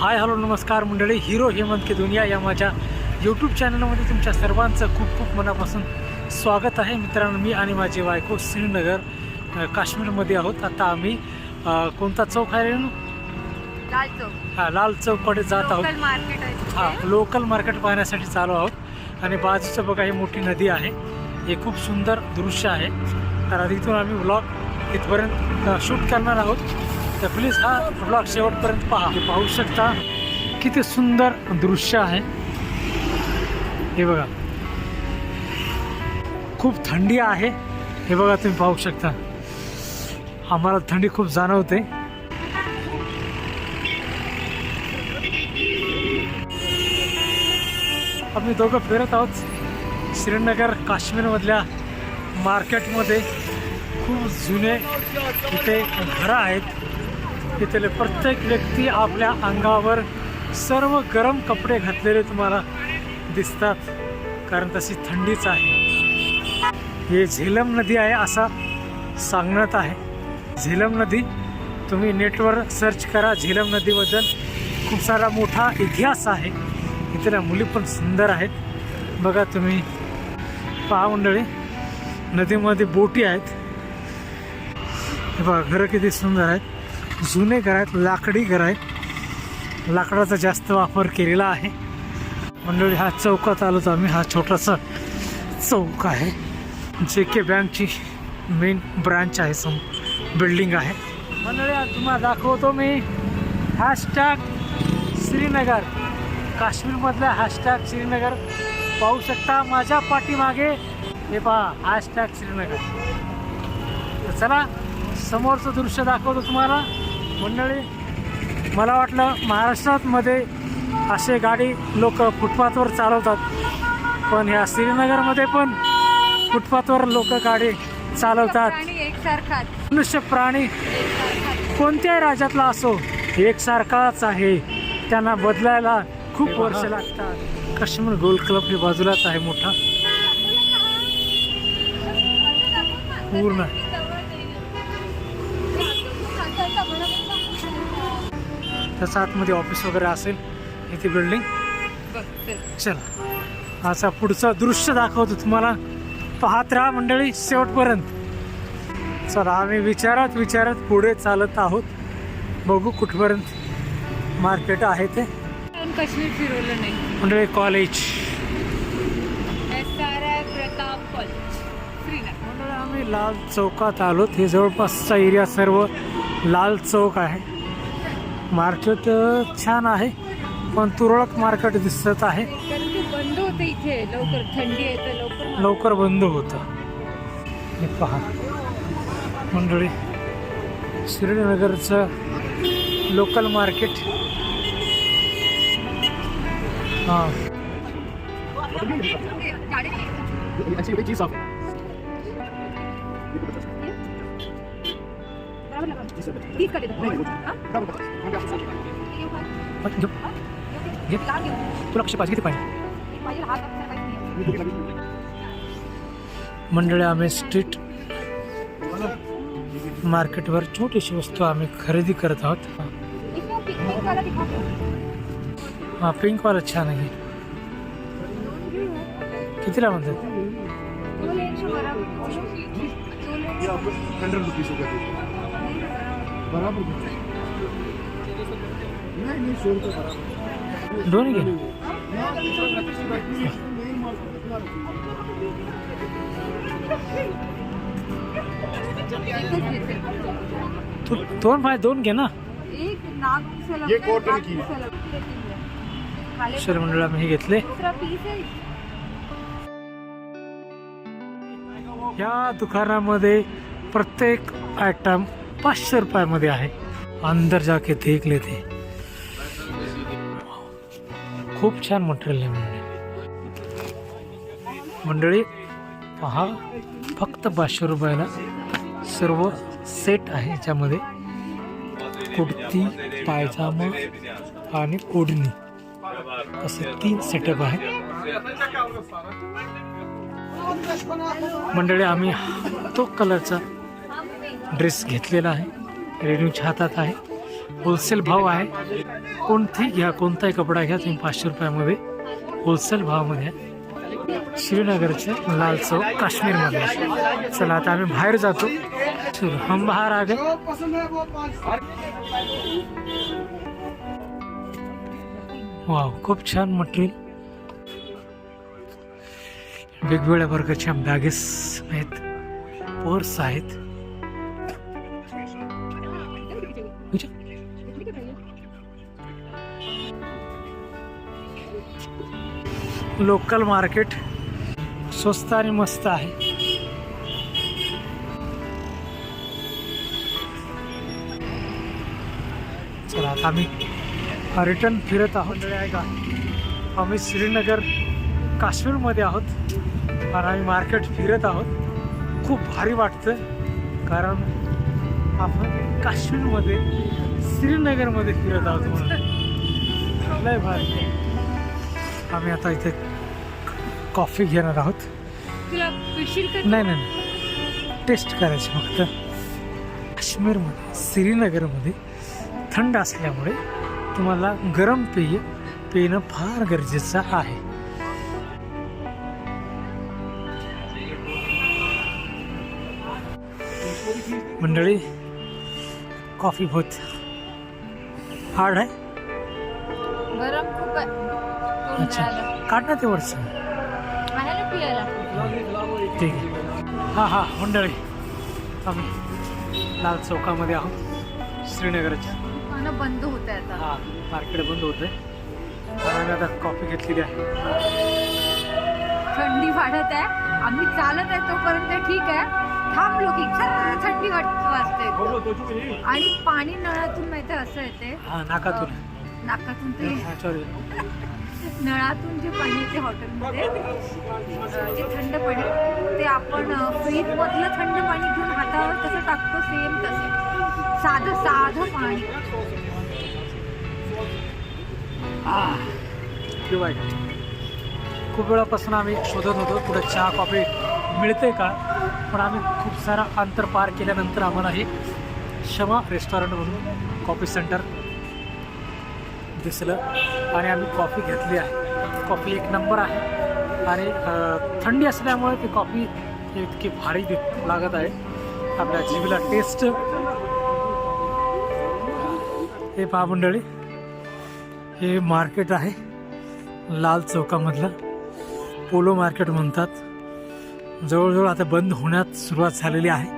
Hi hello नमस्कार मंडळी. Hero Hemant के दुनिया या माझ्या यूट्यूब चॅनलमध्ये तुमच्या सर्वांचं खूप खूप मनापासून स्वागत आहे. मित्रांनो मी आणि माझी बायको श्रीनगर काश्मीरमध्ये आहोत. आता आम्ही कोणता चौक आहे? लाल चौक. हा लाल चौककडे जात आहोत. हा लोकल मार्केट पाहण्यासाठी चालू आहोत. आणि बाजूचं बघा ही मोठी नदी आहे. हे खूप सुंदर दृश्य आहे. तर इथून आम्ही ब्लॉग इथपर्यंत शूट करणार आहोत. तर प्लीज हा ब्लॉग शेवटपर्यंत पहा. पाहू शकता किती सुंदर दृश्य आहे. हे बघा. खूप थंडी आहे. हे बघा तुम्ही पाहू शकता. आम्हाला थंडी खूप जाणवते. आम्ही दोघं फिरत आहोत श्रीनगर काश्मीरमधल्या मार्केटमध्ये खूप जुने इथे घरं आहेत. इथले प्रत्येक व्यक्ती आपल्या अंगावर सर्व गरम कपडे घातलेले तुम्हाला दिसतात. कारण तशी थंडीच आहे. हे झेलम नदी आहे असा सांगण्यात आहे. झेलम नदी तुम्ही नेटवर सर्च करा झेलम नदीबद्दल. खूप सारा मोठा इतिहास आहे. इथल्या मुली पण सुंदर आहेत. बघा तुम्ही. पहा मंडळी नदीमध्ये बोटी आहेत. हे बघा घरं किती सुंदर आहेत. जुने घर आहेत लाकडी घर आहेत. लाकडाचा जास्त वापर केलेला आहे. मंडळी हा चौकात आलोच आम्ही हा छोटासा चौक आहे. जे के बँकची मेन ब्रांच आहे सम बिल्डिंग आहे. मंडळी तुम्हाला दाखवतो मी हॅशटॅग श्रीनगर. काश्मीरमधला हॅशटॅग श्रीनगर. पाहू शकता माझ्या पाठीमागे. हे पहा हॅशटॅग श्रीनगर. चला समोरचं दृश्य दाखवतो तुम्हाला. मंडळी मला वाटलं महाराष्ट्रामध्ये असे गाडी लोक फुटपाथवर चालवतात. पण ह्या श्रीनगरमध्ये पण फुटपाथवर लोक गाडी चालवतात. मनुष्य प्राणी एकसारखाच कोणत्याही राज्यातला असो एकसारखाच आहे. त्यांना बदलायला खूप वर्ष लागतात. काश्मीर गोल्ड क्लब हे बाजूलाच आहे मोठा. पूर्ण. त्याच्या आतमध्ये ऑफिस वगैरे असेल इथे बिल्डिंग चल. असा पुढचं दृश्य दाखवतो तुम्हाला. पाहत राहा मंडळी शेवटपर्यंत. चला आम्ही विचारत विचारत पुढे चालत आहोत. बघू कुठपर्यंत मार्केट आहे ते. काश्मीर फिरवलं नाही. मंडळी कॉलेज आम्ही लाल चौकात आलो हे जवळपासचा एरिया सर्व लाल चौक आहे. मार्केट छान आहे पण तुरळक मार्केट दिसत आहे बंद होते इथे लवकर थंडी आहे लवकर लवकर बंद होतं हे पहा मंडळी श्रीनगरचं लोकल मार्केट हां ऐसी कोई तुला कशी पाहिजे किती पाहिजे मंडळी आम्ही स्ट्रीट मार्केटवर छोटीशी वस्तू आम्ही खरेदी करत आहोत. हा पिंक वाला छान आहे. कितीला म्हणतात? ड्रोन तो दोन फाय दोन घे ना? अक्षर मंडळ आम्ही हे घेतले। या दुकाना दुकानामध्ये प्रत्येक आयटम पाचशे रुपयामध्ये आहे. अंदर जाके देख लेते. हैं खूप छान मटेरियल आहे मंडळी. मंडळी पहा फक्त पाचशे रुपयाला सर्व सेट आहे याच्यामध्ये. कुर्ती पायजामा आणि ओढणी असे तीन सेटअप आहे मंडळी आम्ही तो कलरचा ड्रेस घेतलेला आहे. रेणूच्या हातात आहे. होलसेल भाव आहे. कोणतेही घ्या कोणताही कपडा घ्या तुम्ही पाचशे रुपयामध्ये होलसेल भावामध्ये श्रीनगरचे लाल चौक काश्मीरमध्ये. चला आता आम्ही बाहेर जातो. हम बाहेर आगे. वाव खूप छान मटेरियल. वेगवेगळ्या प्रकारच्या बॅगेस आहेत पर्स आहेत. लोकल मार्केट स्वस्त आणि मस्त आहे. चला आता आम्ही रिटर्न फिरत आहोत. आहे का आम्ही श्रीनगर काश्मीरमध्ये आहोत. आणि आम्ही मार्केट फिरत आहोत. खूप भारी वाटतं कारण आपण काश्मीरमध्ये श्रीनगरमध्ये फिरत आहोत म्हणून. लय भारी. आम्ही आता इथे कॉफी घेणार आहोत. नाही नाही नाही. टेस्ट करायची फक्त. काश्मीरमध्ये श्रीनगरमध्ये थंड असल्यामुळे तुम्हाला गरम पेय पिणं फार गरजेचं आहे. मंडळी कॉफी बहुत हार्ड आहे? गरम खूप आहे. अच्छा? काढ ना ते वरचं. ठीक आहे. हां हां मंडळी. आम्ही लाल चौकामध्ये आहोत. श्रीनगरच्या. बंद होत आहे आता. हां मार्केट बंद होतं आहे. आम्ही आता कॉफी घेतलेली आहे. थंडी वाढत आहे. आम्ही चालत आहे तोपर्यंत ठीक आहे. थांबलो की थंडी वाट वाजते. आणि पाणी नळातून माहिती असं येते. हां नाकातून. नाकातून ते. नळातून जे पाणी येते हॉटेलमध्ये जे थंड पाणी ते आपण फ्रीज मधलं थंड पाणी घेऊन हातावर कसं टाकतो सेम तसं साधं साधं पाणी. खूप वेळापासून आम्ही शोधत होतो कुठं चहा कॉफी मिळते का पण आम्ही खूप सारा अंतर पार केल्यानंतर आम्हाला हे क्षमा रेस्टॉरंट म्हणून कॉफी सेंटर दिसलं आणि आम्ही कॉफी घेतली आहे. कॉफी एक नंबर आहे. आणि थंडी असल्यामुळे ती कॉफी इतकी भारी दि- लागत आहे. आपल्या जीवीला टेस्ट हे पहा मंडळी हे मार्केट आहे. लाल चौकामधलं. पोलो मार्केट म्हणतात. जवळजवळ आता बंद होण्यात सुरुवात झालेली आहे.